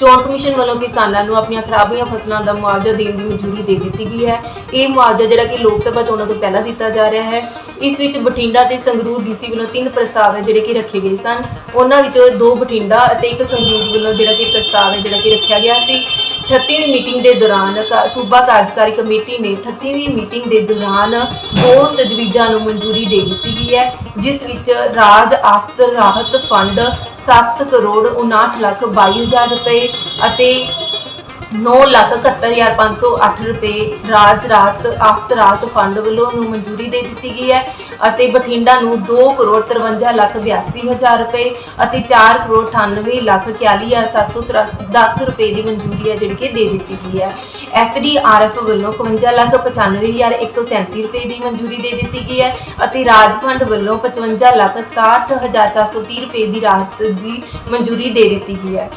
ਚੋਣ ਕਮਿਸ਼ਨ ਵੱਲੋਂ ਕਿਸਾਨਾਂ ਨੂੰ ਆਪਣੀਆਂ ਖਰਾਬੀਆਂ ਫਸਲਾਂ ਦਾ ਮੁਆਵਜ਼ਾ ਦੇਣ ਦੀ ਮਨਜ਼ੂਰੀ ਦੇ ਦਿੱਤੀ ਗਈ ਹੈ। ਇਹ ਮੁਆਵਜ਼ਾ ਜਿਹੜਾ ਕਿ ਲੋਕ ਸਭਾ ਚੋਣਾਂ ਤੋਂ ਪਹਿਲਾਂ ਦਿੱਤਾ ਜਾ ਰਿਹਾ ਹੈ। ਇਸ ਵਿੱਚ ਬਠਿੰਡਾ ਤੇ ਸੰਗਰੂਰ ਡੀਸੀ ਵੱਲੋਂ ਤਿੰਨ ਪ੍ਰਸਤਾਵ ਹੈ ਜਿਹੜੇ ਕਿ ਰੱਖੇ ਗਏ ਸਨ। ਉਹਨਾਂ ਵਿੱਚੋਂ ਦੋ ਬਠਿੰਡਾ ਅਤੇ ਇੱਕ ਸੰਗਰੂਰ ਵੱਲੋਂ ਜਿਹੜਾ ਕਿ ਪ੍ਰਸਤਾਵ ਹੈ ਜਿਹੜਾ ਕਿ ਰੱਖਿਆ ਗਿਆ ਸੀ। 38ਵੀਂ ਮੀਟਿੰਗ ਦੇ ਦੌਰਾਨ ਕਾ- ਸੂਬਾ ਕਾਰਜਕਾਰੀ ਕਮੇਟੀ ਨੇ 38ਵੀਂ ਮੀਟਿੰਗ ਦੇ ਦੌਰਾਨ ਦੋ ਤਜਵੀਜ਼ਾਂ ਨੂੰ ਮਨਜ਼ੂਰੀ ਦੇ ਦਿੱਤੀ ਗਈ ਹੈ, ਜਿਸ ਵਿੱਚ ਰਾਜ ਆਫਤ ਰਾਹਤ ਫੰਡ 7 ਕਰੋੜ 59 ਲੱਖ 22 ਹਜ਼ਾਰ ਰੁਪਏ ਅਤੇ 9 ਲੱਖ 71508 ਰੁਪਏ ਰਾਜ ਰਾਹਤ ਆਫਤ ਰਾਹਤ ਫੰਡ ਵੱਲੋਂ ਨੂੰ ਮਨਜ਼ੂਰੀ ਦੇ ਦਿੱਤੀ ਗਈ ਹੈ ਅਤੇ ਬਠਿੰਡਾ ਨੂੰ 2 ਕਰੋੜ 53 ਲੱਖ 82 ਹਜ਼ਾਰ ਰੁਪਏ ਅਤੇ 4 ਕਰੋੜ 98 ਲੱਖ 41710 ਰੁਪਏ ਦੀ ਮਨਜ਼ੂਰੀ ਹੈ ਜਿਹੜੀ ਕਿ ਦੇ ਦਿੱਤੀ ਗਈ ਹੈ। ਐਸਡੀਆਰਐਫ ਵੱਲੋਂ 51 ਲੱਖ 95137 ਰੁਪਏ ਦੀ ਮਨਜ਼ੂਰੀ ਦੇ ਦਿੱਤੀ ਗਈ ਹੈ ਅਤੇ ਰਾਜ ਫੰਡ ਵੱਲੋਂ 55 ਲੱਖ 67430 ਰੁਪਏ ਦੀ ਰਾਹਤ ਦੀ ਮਨਜ਼ੂਰੀ ਦੇ ਦਿੱਤੀ ਗਈ ਹੈ।